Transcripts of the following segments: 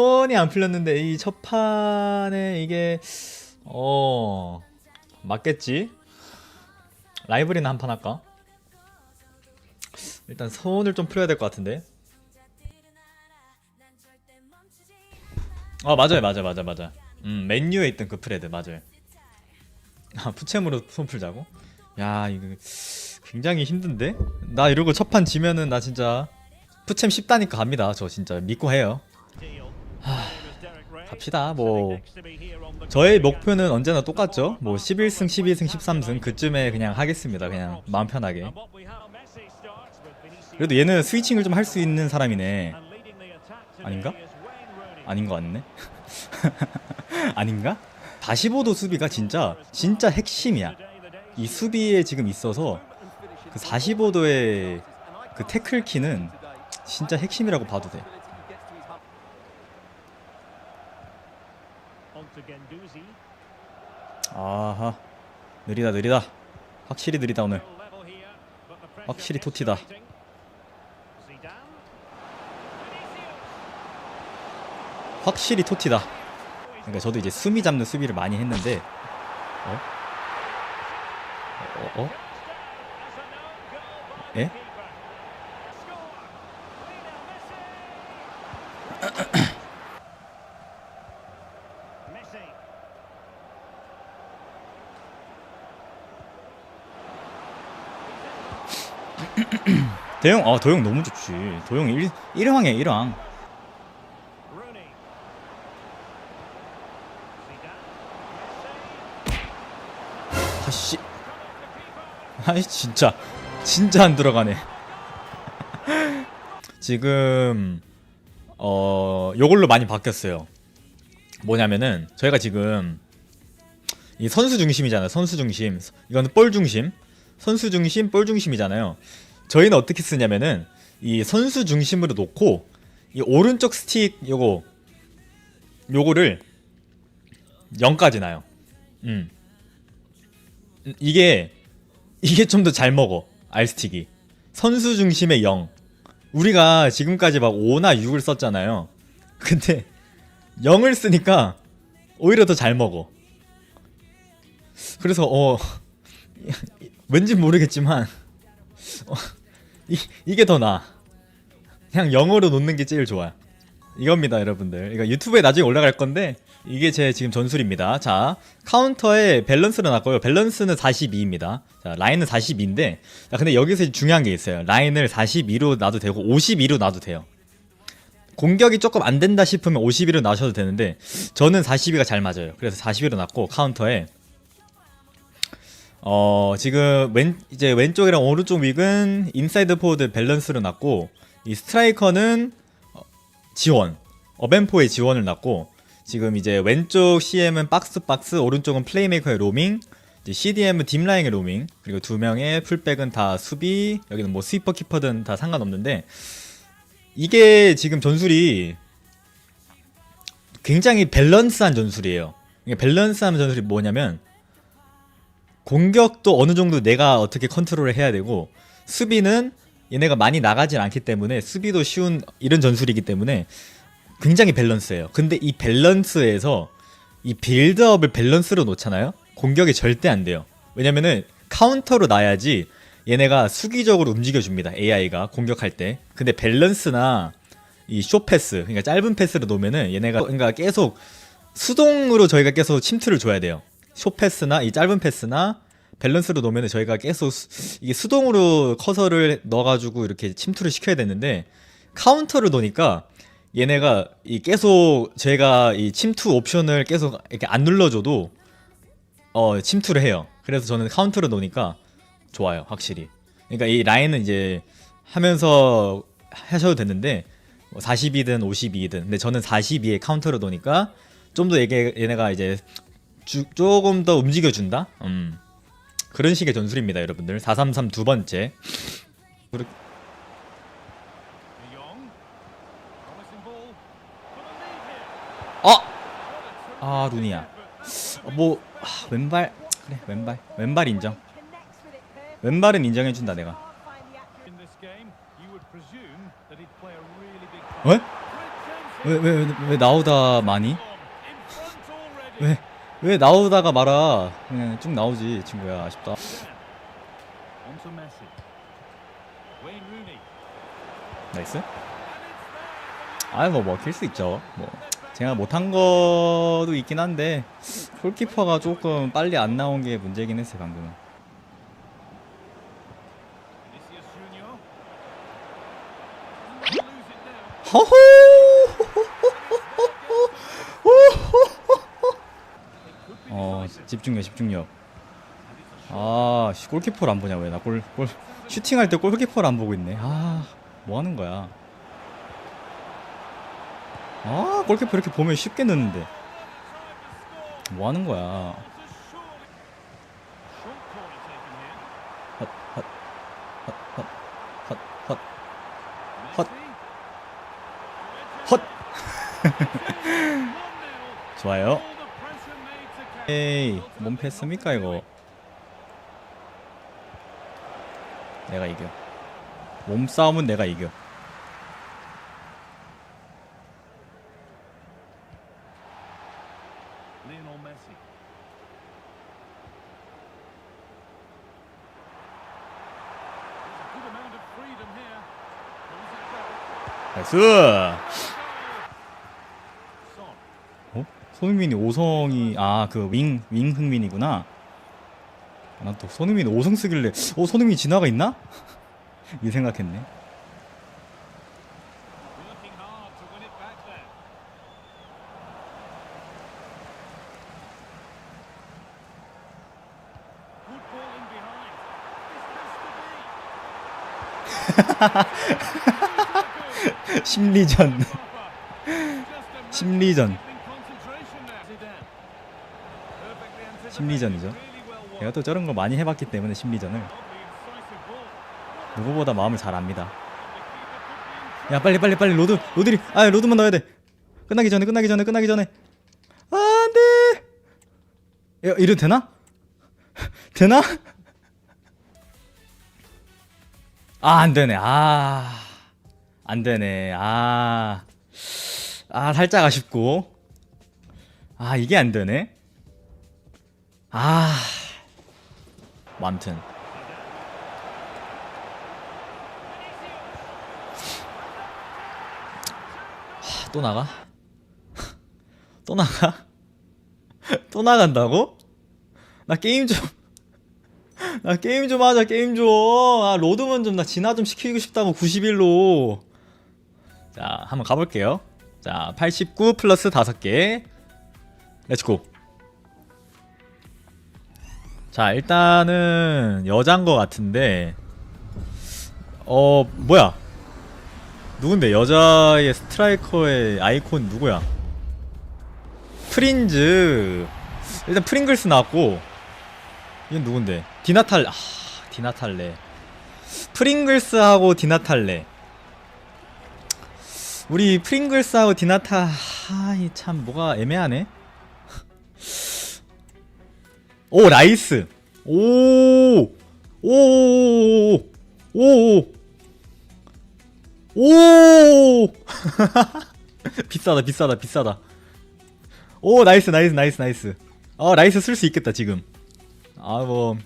소원이 안 풀렸는데 이 첫 판에 이게 어 맞겠지? 라이브리는 한 판 할까? 일단 소원을 좀 풀어야 될 것 같은데. 아 맞아요 맞아 맞아 맞아. 음 맨유에 있던 그 프레드 맞아요. 아 푸챔으로 손 풀자고? 야 이거 굉장히 힘든데? 나 이러고 첫 판 지면은 나 진짜 푸챔 10다니까 갑니다. 저 진짜 믿고 해요. 갑시다. 뭐 저의 목표는 언제나 똑같죠. 뭐 11승, 12승, 13승 그쯤에 그냥 하겠습니다. 그냥 마음 편하게. 그래도 얘는 스위칭을 좀 할 수 있는 사람이네. 아닌가? 아닌 것 같네. 아닌가? 45도 수비가 진짜 진짜 핵심이야. 이 수비에 지금 있어서 그 45도의 그 태클 키는 진짜 핵심이라고 봐도 돼. 아하 느리다 느리다 확실히 느리다 오늘 확실히 토티다 확실히 토티다 그러니까 저도 이제 수미 잡는 수비를 많이 했는데 어? 어? 어? 예? 대형 아 도형 너무 좋지. 도형 1, 1황이야 1황 아씨. 아이 진짜. 진짜 안 들어가네. 지금 어 요걸로 많이 바뀌었어요. 뭐냐면은 저희가 지금 이 선수 중심이잖아요 선수 중심. 이거는 볼 중심. 선수 중심 볼 중심이잖아요 저희는 어떻게 쓰냐면은 이 선수 중심으로 놓고 이 오른쪽 스틱 요거 요거를 0까지 나요. 음. 이게 이게 좀 더 잘 먹어 알스틱이. 선수 중심의 0 우리가 지금까지 막 5나 6을 썼잖아요. 근데 0을 쓰니까 오히려 더 잘 먹어. 그래서 어 왠지 모르겠지만 어, 이, 이게 더 나아. 그냥 0으로 놓는 게 제일 좋아 이겁니다 여러분들. 이거 유튜브에 나중에 올라갈 건데 이게 제 지금 전술입니다. 자 카운터에 밸런스를 놨고요. 밸런스는 42입니다. 자 라인은 42인데 자 근데 여기서 중요한 게 있어요. 라인을 42로 놔도 되고 52로 놔도 돼요. 공격이 조금 안 된다 싶으면 52로 놔셔도 되는데 저는 42가 잘 맞아요. 그래서 42로 놨고 카운터에 어 지금 왼 이제 왼쪽이랑 오른쪽 윅은 인사이드 포워드 밸런스로 놨고 이 스트라이커는 어, 지원 어벤포의 지원을 놨고 지금 이제 왼쪽 CM은 박스 박스 오른쪽은 플레이메이커의 로밍 CDM은 딥라인의 로밍 그리고 두 명의 풀백은 다 수비 여기는 뭐 스위퍼 키퍼든 다 상관없는데 이게 지금 전술이 굉장히 밸런스한 전술이에요. 밸런스한 전술이 뭐냐면 공격도 어느 정도 내가 어떻게 컨트롤을 해야 되고 수비는 얘네가 많이 나가진 않기 때문에 수비도 쉬운 이런 전술이기 때문에 굉장히 밸런스예요. 근데 이 밸런스에서 이 빌드업을 밸런스로 놓잖아요. 공격이 절대 안 돼요. 왜냐면은 카운터로 놔야지 얘네가 수기적으로 움직여 줍니다. AI가 공격할 때. 근데 밸런스나 이 쇼패스, 그러니까 짧은 패스로 놓으면은 얘네가 그러니까 계속 수동으로 저희가 계속 침투를 줘야 돼요. 쇼패스나 이 짧은 패스나 밸런스로 놓으면 저희가 계속 수, 이게 수동으로 커서를 넣어가지고 이렇게 침투를 시켜야 되는데 카운터를 놓으니까 얘네가 이 계속 제가 이 침투 옵션을 계속 이렇게 안 눌러줘도 어 침투를 해요. 그래서 저는 카운터를 놓으니까 좋아요, 확실히. 그러니까 이 라인은 이제 하면서 하셔도 되는데 42든 52든 근데 저는 42에 카운터를 놓으니까 좀 더 얘네가 이제 주, 조금 더 움직여준다? 음. 그런 식의 전술입니다, 여러분들. 433 두 번째. 어! 아, 루니야. 어, 뭐, 아, 왼발. 그래, 왼발. 왼발 인정. 왼발은 인정해준다, 내가. 어? 왜왜 왜 나오다 많이? 왜 왜 나오다가 말아? 그냥 쭉 나오지 친구야 아쉽다. 나이스. 아이 뭐 먹힐 수 있죠. 뭐 제가 못한 거도 있긴 한데 골키퍼가 조금 빨리 안 나온 게 문제긴 했어요 방금은. 집중력 집중력. 아 씨, 골키퍼를 안 보냐 왜 나 골 골 슈팅할 때 골키퍼를 안 보고 있네. 아 뭐 하는 거야? 아 골키퍼 이렇게 보면 쉽게 넣는데 뭐 하는 거야? 헛, 헛, 헛, 헛, 헛, 헛, 헛. 좋아요. 에이, 몸 패스입니까 이거? 내가 이겨. 몸 싸움은 내가 이겨. 나이스. Son. 어? 손흥민이 오성이 아 그 윙 윙 흥민이구나. 난 또 손흥민이 오성 쓰길래 어 손흥민 진화가 있나? 이 생각했네. 심리전. 심리전. 심리전이죠. 내가 또 저런 거 많이 해봤기 때문에 심리전을. 누구보다 마음을 잘 압니다. 야 빨리 빨리 빨리 로드 로드리 아 로드만 넣어야 돼. 끝나기 전에 끝나기 전에 끝나기 전에 아, 안돼. 야 이래도 되나? 되나? 아 안되네 아 안되네 아, 아 살짝 아쉽고 아 이게 안되네 아 뭐, 암튼 하, 또 나가? 또 나가? 또 나간다고? 나 게임 좀. 나 게임 좀 하자, 게임 좀. 아, 로드만 좀, 나 진화 좀 시키고 싶다고, 91로. 자, 한번 가볼게요. 자, 89 플러스 5개. 렛츠고. 자, 일단은 여잔 거 같은데. 어, 뭐야. 누군데? 여자의 스트라이커의 아이콘 누구야? 프린즈. 일단 프링글스 나왔고. 이건 누군데? 디나탈. 아, 디나탈레. 프링글스하고 디나탈레. 우리 프링글스하고 디나타. 아이 참 뭐가 애매하네. 오 라이스. 오. 오. 오. 오. 오. 비싸다 비싸다 비싸다. 오 나이스 나이스 나이스 나이스. 어 라이스 쓸 수 있겠다 지금. 아 뭐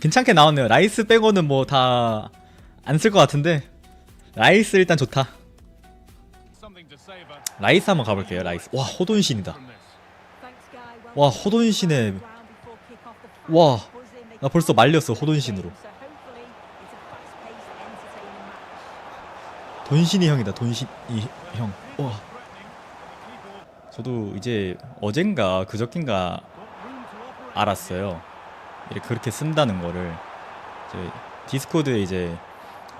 괜찮게 나왔네요. 라이스 빼고는 뭐 다 안 쓸 것 같은데 라이스 일단 좋다. 라이스 한번 가볼게요. 라이스. 와 호돈신이다. 와 호돈신의 와, 나 벌써 말렸어, 호돈신으로. 돈신이 형이다. 돈신이 형. 와. 저도 이제 어젠가 그저께인가 알았어요. 이렇게 그렇게 쓴다는 거를 이제 디스코드에 이제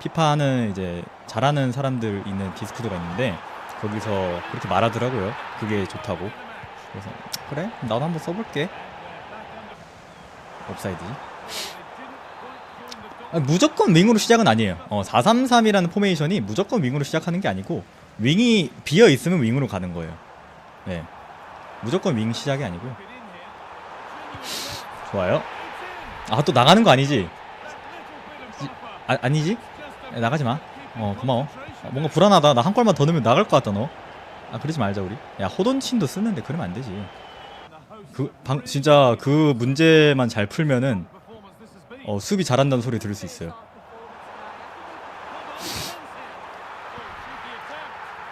피파 하는 이제 잘하는 사람들 있는 디스코드가 있는데 거기서 그렇게 말하더라고요. 그게 좋다고. 그래서 그래? 나도 한번 써볼게. 옵사이드. 아, 무조건 윙으로 시작은 아니에요. 어, 433이라는 포메이션이 무조건 윙으로 시작하는 게 아니고 윙이 비어 있으면 윙으로 가는 거예요. 네. 무조건 윙 시작이 아니고요. 좋아요. 아, 또 나가는 거 아니지? 아, 아니지? 야, 나가지 마. 어, 고마워. 어, 뭔가 불안하다. 나 한 골만 더 넣으면 나갈 것 같다, 너. 아 그러지 말자 우리. 야 호돈친도 쓰는데 그러면 안 되지. 그 방 진짜 그 문제만 잘 풀면은. 어 수비 잘한다는 소리 들을 수 있어요.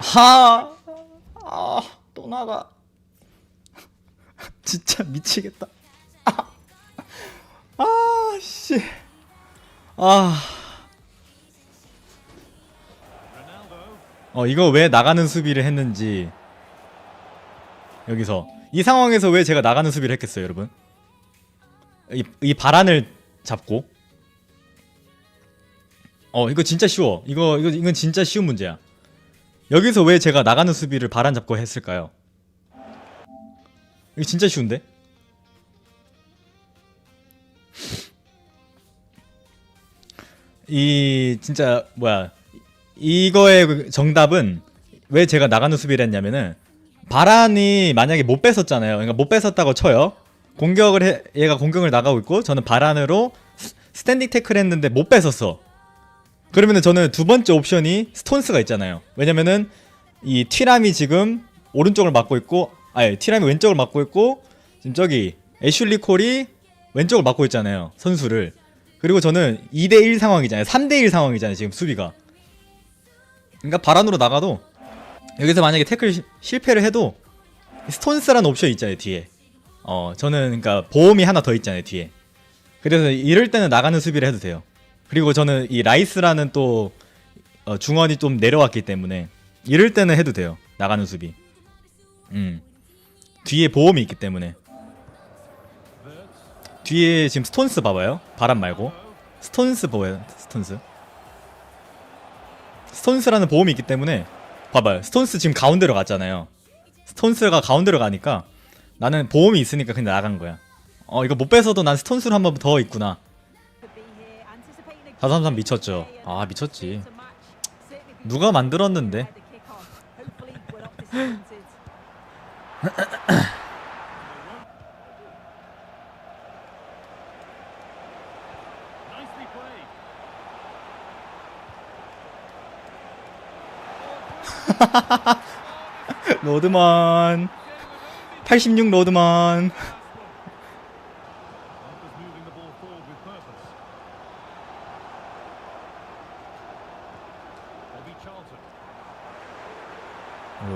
하. 아, 또 나가. 진짜 미치겠다. 아, 아 씨. 아. 어, 이거 왜 나가는 수비를 했는지. 여기서. 이 상황에서 왜 제가 나가는 수비를 했겠어요, 여러분? 이, 이 바란을 잡고. 어, 이거 진짜 쉬워. 이거, 이거, 이건 진짜 쉬운 문제야. 여기서 왜 제가 나가는 수비를 바란 잡고 했을까요? 이거 진짜 쉬운데? 이 진짜 뭐야 이거의 그 정답은 왜 제가 나가는 수비를 했냐면은 바란이 만약에 못 뺏었잖아요. 그러니까 못 뺏었다고 쳐요. 공격을 해, 얘가 공격을 나가고 있고 저는 바란으로 스- 스탠딩 태클 했는데 못 뺏었어. 그러면은 저는 두 번째 옵션이 스톤스가 있잖아요. 왜냐면은 이 티람이 지금 오른쪽을 막고 있고 아니 티람이 왼쪽을 막고 있고 지금 저기 애슐리 콜이 왼쪽을 막고 있잖아요. 선수를. 그리고 저는 2대 1 상황이잖아요. 3대 1 상황이잖아요. 지금 수비가. 그러니까 바란으로 나가도 여기서 만약에 태클 시- 실패를 해도 스톤스라는 옵션이 있잖아요. 뒤에. 어, 저는 그러니까 보험이 하나 더 있잖아요. 뒤에. 그래서 이럴 때는 나가는 수비를 해도 돼요. 그리고 저는 이 라이스라는 또 어, 중원이 좀 내려왔기 때문에 이럴 때는 해도 돼요. 나가는 수비. 음. 뒤에 보험이 있기 때문에. 뒤에 지금 스톤스 봐봐요. 바람 말고. 스톤스 보여요. 스톤스. 스톤스라는 보험이 있기 때문에 봐봐요. 스톤스 지금 가운데로 갔잖아요. 스톤스가 가운데로 가니까 나는 보험이 있으니까 그냥 나간 거야. 어 이거 못 뺏어도 난 스톤스로 한 번 더 있구나. 433 미쳤죠. 아 미쳤지. 누가 만들었는데? 로드만 86 로드만.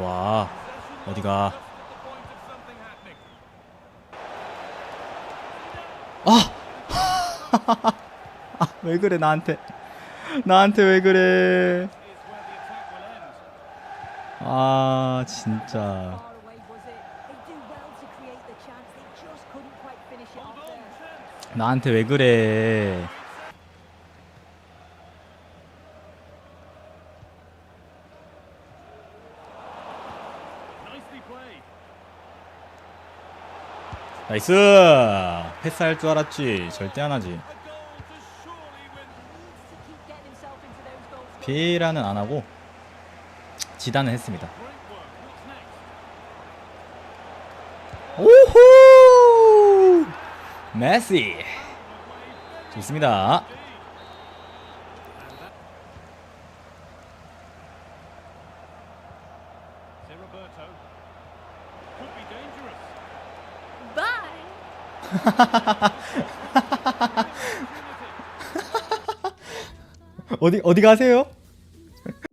와 어디가 something happening. 왜 그래 나한테 나한테 왜 그래 아 진짜 나한테 왜 그래. 나이스 패스할 줄 알았지 절대 안 하지. 비에라는 안 하고 지단은 했습니다? 오호 메시 좋습니다. 어디 어디 가세요?